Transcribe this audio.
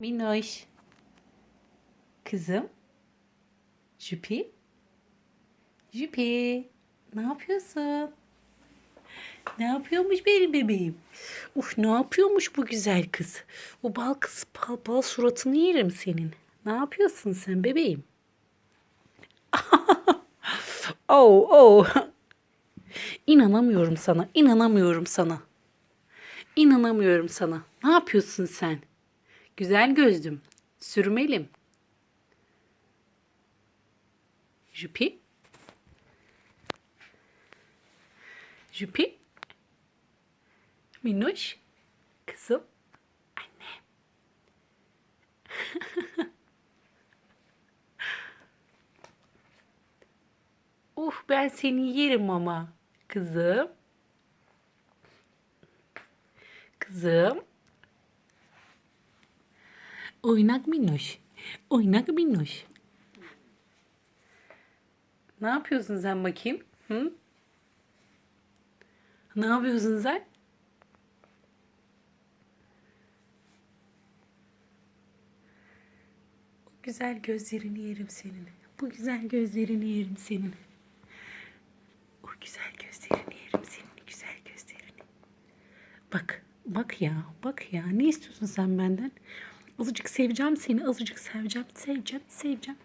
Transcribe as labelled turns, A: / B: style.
A: Minnoş. Kızım. Jüpi. Jüpi. Ne yapıyorsun? Ne yapıyormuş benim bebeğim? Uf ne yapıyormuş bu güzel kız? O bal kız bal bal suratını yerim senin. Ne yapıyorsun sen bebeğim? oh oh. İnanamıyorum sana. inanamıyorum sana. İnanamıyorum sana. Ne yapıyorsun sen? Güzel gözlüm. Sürmelim. Jüpi. Jüpi. Minnoş. Kızım. Anne. uh ben seni yerim ama. Kızım. Kızım. Oynak minnoş. Oynak minnoş. Ne yapıyorsun sen bakayım? Hı? Ne yapıyorsun sen? Bu güzel gözlerini yerim senin. Bu güzel gözlerini yerim senin. O güzel gözlerini yerim senin. Güzel gözlerini. Bak, bak ya, bak ya. Ne istiyorsun sen benden? Azıcık seveceğim seni, azıcık seveceğim, seveceğim, seveceğim.